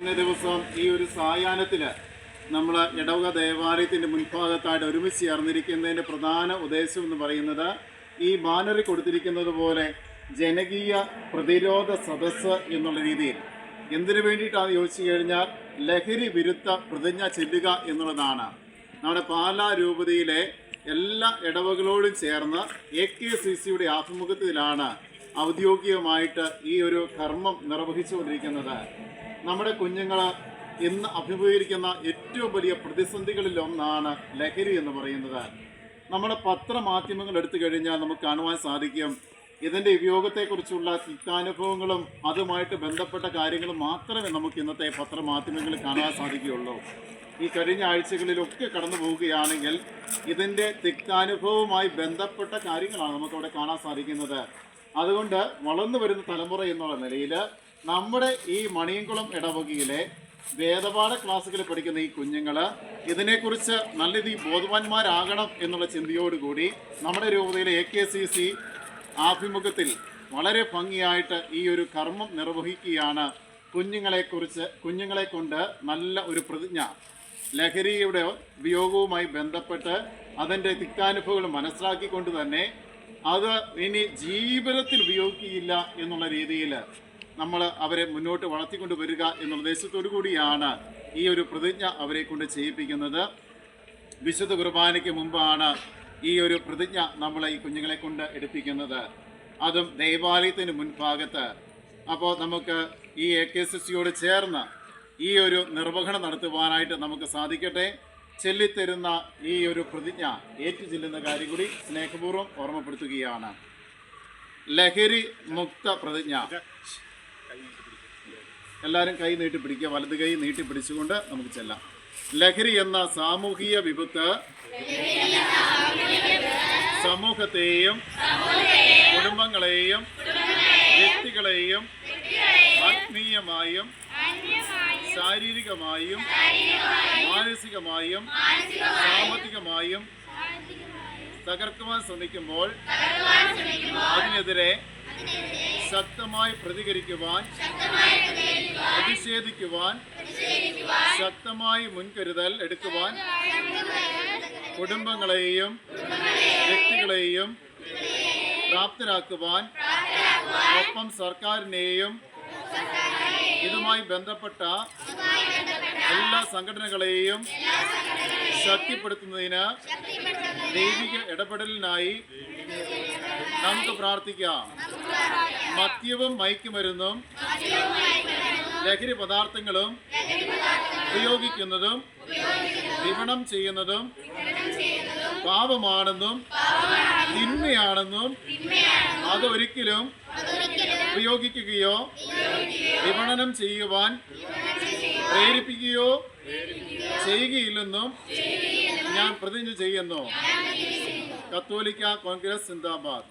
ഇന്നേ ദിവസം ഈ ഒരു സായാഹ്നത്തിൽ നമ്മൾ ഇടവക ദേവാലയത്തിന്റെ മുൻഭാഗത്തായിട്ട് ഒരുമിച്ച് ചേർന്നിരിക്കുന്നതിന്റെ പ്രധാന ഉദ്ദേശം എന്ന് പറയുന്നത് ഈ ബാനറിൽ കൊടുത്തിരിക്കുന്നത് പോലെ ജനകീയ പ്രതിരോധ സദസ്സ് എന്നുള്ള രീതിയിൽ. എന്തിനു വേണ്ടിയിട്ടാണ് ചോദിച്ചു കഴിഞ്ഞാൽ ലഹരി വിരുദ്ധ പ്രതിജ്ഞ ചെല്ലുക എന്നുള്ളതാണ്. നമ്മുടെ പാലാ രൂപതയിലെ എല്ലാ ഇടവകളോടും ചേർന്ന് എ കെ സി സിയുടെ ആഭിമുഖ്യത്തിലാണ് ഔദ്യോഗികമായിട്ട് ഈ ഒരു കർമ്മം നിർവഹിച്ചുകൊണ്ടിരിക്കുന്നത്. നമ്മുടെ കുഞ്ഞുങ്ങൾ ഇന്ന് അഭിമുഖീകരിക്കുന്ന ഏറ്റവും വലിയ പ്രതിസന്ധികളിൽ ഒന്നാണ് ലഹരി എന്ന് പറയുന്നത്. നമ്മുടെ പത്രമാധ്യമങ്ങൾ എടുത്തു കഴിഞ്ഞാൽ നമുക്ക് കാണുവാൻ സാധിക്കും. ഇതിന്റെ ഉപയോഗത്തെക്കുറിച്ചുള്ള തിക്താനുഭവങ്ങളും അതുമായിട്ട് ബന്ധപ്പെട്ട കാര്യങ്ങളും മാത്രമേ നമുക്ക് ഇന്നത്തെ പത്രമാധ്യമങ്ങളിൽ കാണാൻ സാധിക്കുകയുള്ളൂ. ഈ കഴിഞ്ഞ ആഴ്ചകളിലൊക്കെ കടന്നു പോവുകയാണെങ്കിൽ ഇതിന്റെ തിക്താനുഭവവുമായി ബന്ധപ്പെട്ട കാര്യങ്ങളാണ് നമുക്കവിടെ കാണാൻ സാധിക്കുന്നത്. അതുകൊണ്ട് വളർന്നു വരുന്ന തലമുറ എന്നുള്ള നിലയിൽ നമ്മുടെ ഈ മണിയൻകുളം ഇടവകയിലെ വേദപാഠ ക്ലാസ്സുകളിൽ പഠിക്കുന്ന ഈ കുഞ്ഞുങ്ങൾ ഇതിനെക്കുറിച്ച് നല്ല രീതിയിൽ ബോധവാന്മാരാകണം എന്നുള്ള ചിന്തയോടുകൂടി നമ്മുടെ രൂപതയിലെ എ കെ സി സി ആഭിമുഖ്യത്തിൽ വളരെ ഭംഗിയായിട്ട് ഈ ഒരു കർമ്മം നിർവഹിക്കുകയാണ് കുഞ്ഞുങ്ങളെക്കുറിച്ച് കുഞ്ഞുങ്ങളെ കൊണ്ട് നല്ല ഒരു പ്രതിജ്ഞ. ലഹരിയുടെ ഉപയോഗവുമായി ബന്ധപ്പെട്ട് അതിന്റെ തിക്താനുഭവങ്ങൾ മനസ്സിലാക്കിക്കൊണ്ട് തന്നെ അത് ഇനി ജീവിതത്തിൽ ഉപയോഗിക്കുകയില്ല എന്നുള്ള രീതിയിൽ നമ്മൾ അവരെ മുന്നോട്ട് വളർത്തിക്കൊണ്ട് വരിക എന്ന ഉദ്ദേശത്തോടു കൂടിയാണ് ഈ ഒരു പ്രതിജ്ഞ അവരെ കൊണ്ട് ചെയ്യിപ്പിക്കുന്നത്. വിശുദ്ധ കുർബാനയ്ക്ക് മുമ്പാണ് ഈ ഒരു പ്രതിജ്ഞ നമ്മൾ ഈ കുഞ്ഞുങ്ങളെ കൊണ്ട് എടുപ്പിക്കുന്നത്. അതും ദൈവാലയത്തിന് മുൻഭാഗത്ത്. അപ്പോൾ നമുക്ക് ഈ എ കെ എസ് സിയോട് ചേർന്ന് ഈ ഒരു നിർവഹണം നടത്തുവാനായിട്ട് നമുക്ക് സാധിക്കട്ടെ. ചെല്ലിത്തരുന്ന ഈ ഒരു പ്രതിജ്ഞ ഏറ്റു ചെല്ലുന്ന കാര്യം കൂടി സ്നേഹപൂർവം ഓർമ്മപ്പെടുത്തുകയാണ്. ലഹരി മുക്ത പ്രതിജ്ഞ. എല്ലാവരും കൈ നീട്ടി പിടിക്കുക വലത് കൈ നീട്ടി പിടിച്ചുകൊണ്ട് നമുക്ക് ചെല്ലാം. ലഹരി എന്ന സാമൂഹിക വിപത്ത് സമൂഹത്തെയും കുടുംബങ്ങളെയും വ്യക്തികളെയും ആത്മീയമായും ശാരീരികമായും മാനസികമായും സാമ്പത്തികമായും തകർക്കുവാൻ ശ്രമിക്കുമ്പോൾ അതിനെതിരെ ശക്തമായി പ്രതികരിക്കുവാൻ പ്രതിഷേധിക്കുവാൻ ശക്തമായി മുൻകരുതൽ എടുക്കുവാൻ കുടുംബങ്ങളെയും വ്യക്തികളെയും പ്രാപ്തരാക്കുവാൻ ഒപ്പം സർക്കാരിനെയും ഇതുമായി ബന്ധപ്പെട്ട എല്ലാ സംഘടനകളെയും ശക്തിപ്പെടുത്തുന്നതിന് ദൈവിക ഇടപെടലിനായി നമുക്ക് പ്രാർത്ഥിക്കാം. മദ്യവും മയക്കുമരുന്നും ലഹരി പദാർത്ഥങ്ങളും ഉപയോഗിക്കുന്നതും വിപണം ചെയ്യുന്നതും പാപമാണെന്നും തിന്മയാണെന്നും അതൊരിക്കലും ഉപയോഗിക്കുകയോ വിപണനം ചെയ്യുവാൻ പ്രേരിപ്പിക്കുകയോ ചെയ്യുകയില്ലെന്നും ഞാൻ പ്രതിജ്ഞ ചെയ്യുന്നു. കത്തോലിക്ക കോൺഗ്രസ് സിന്ദാബാദ്.